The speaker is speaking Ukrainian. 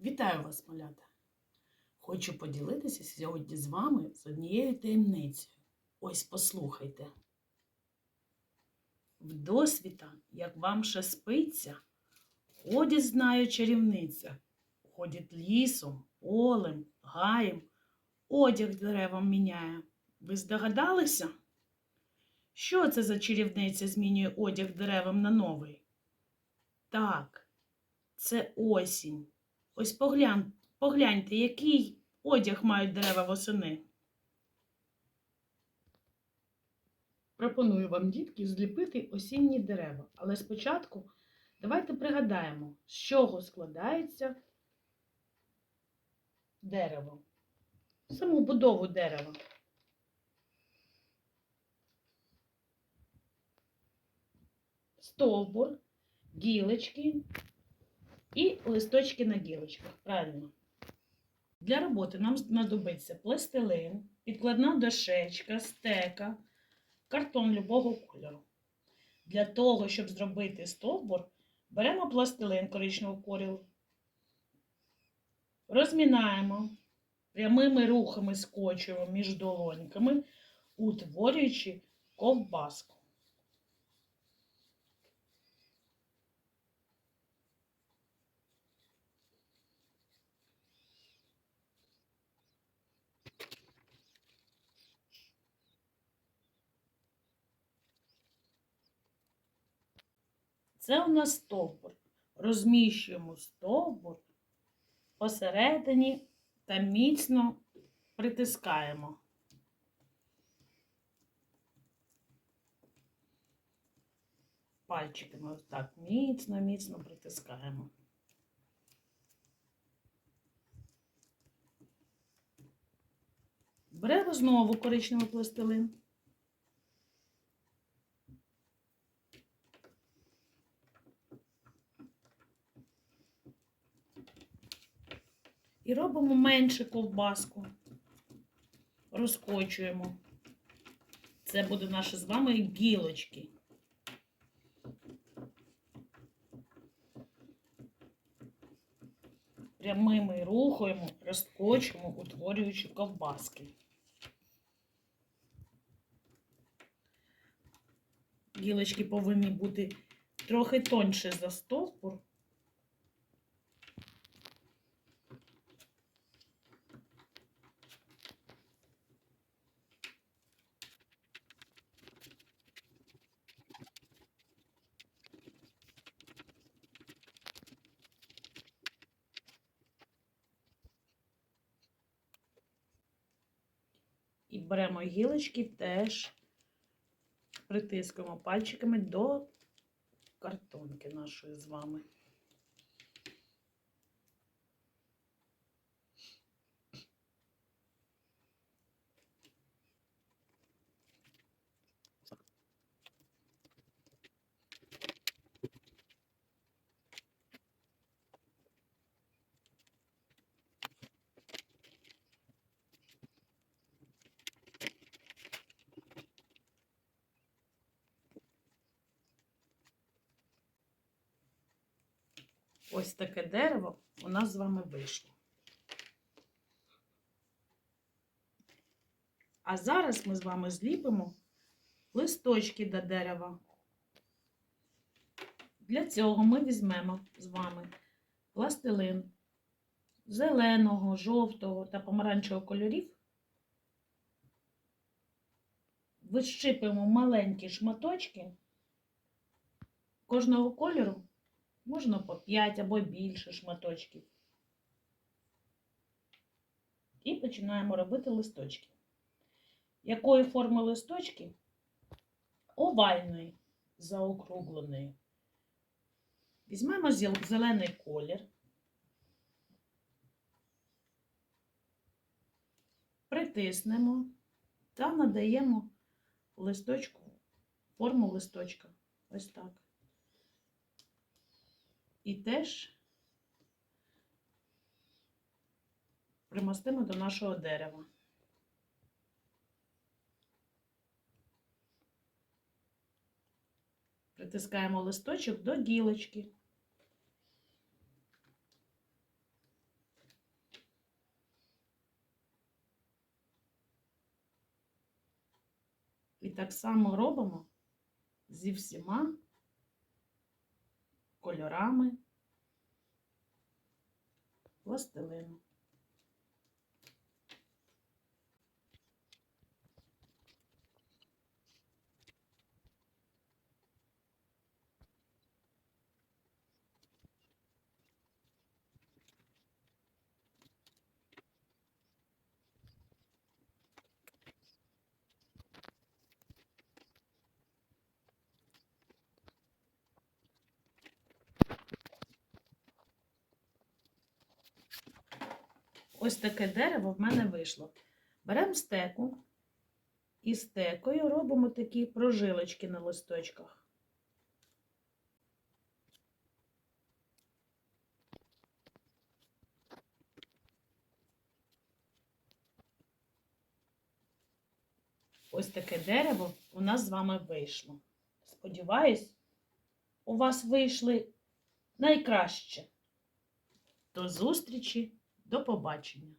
Вітаю вас, малята! Хочу поділитися сьогодні з вами з однією таємницею. Ось послухайте. Вдосвіта, як вам ще спиться, ходить, знаю, чарівниця, ходить лісом, полем, гаєм, одяг деревам міняє. Ви здогадалися? Що це за чарівниця змінює одяг деревам на новий? Так, це осінь. Ось поглянь, погляньте, який одяг мають дерева восени. Пропоную вам, дітки, зліпити осінні дерева. Але спочатку давайте пригадаємо, з чого складається дерево. Саму будову дерева. Стовбур, гілочки, і листочки на гілочках. Правильно. Для роботи нам знадобиться пластилин, підкладна дощечка, стека, картон любого кольору. Для того, щоб зробити стовбур, беремо пластилин коричневого кольору, розмінаємо прямими рухами скочуємо між долоньками, утворюючи ковбаску. Це у нас стовбур. Розміщуємо стовбур посередині та міцно притискаємо. Пальчиками ось так міцно, міцно притискаємо. Беремо знову коричневий пластилин. І робимо менше ковбаску. Розкочуємо. Це буде наші з вами гілочки. Прямими рухаємо, розкочуємо, утворюючи ковбаски. Гілочки повинні бути трохи тоньше за стовбур. І беремо гілочки, теж притискуємо пальчиками до картонки нашої з вами. Ось таке дерево у нас з вами вийшло. А зараз ми з вами зліпимо листочки до дерева. Для цього ми візьмемо з вами пластилин зеленого, жовтого та помаранчевого кольорів. Вищипимо маленькі шматочки кожного кольору. Можна по 5 або більше шматочків. І починаємо робити листочки. Якої форми листочки? Овальної, заокругленої. Візьмемо зелений колір. Притиснемо та надаємо листочку форму листочка. Ось так і теж примостимо до нашого дерева. Притискаємо листочок до гілочки. І так само робимо зі всіма кольорами пластилину. Ось таке дерево в мене вийшло. Беремо стеку і стекою робимо такі прожилочки на листочках. Ось таке дерево у нас з вами вийшло. Сподіваюсь, у вас вийшли найкраще. До зустрічі, до побачення.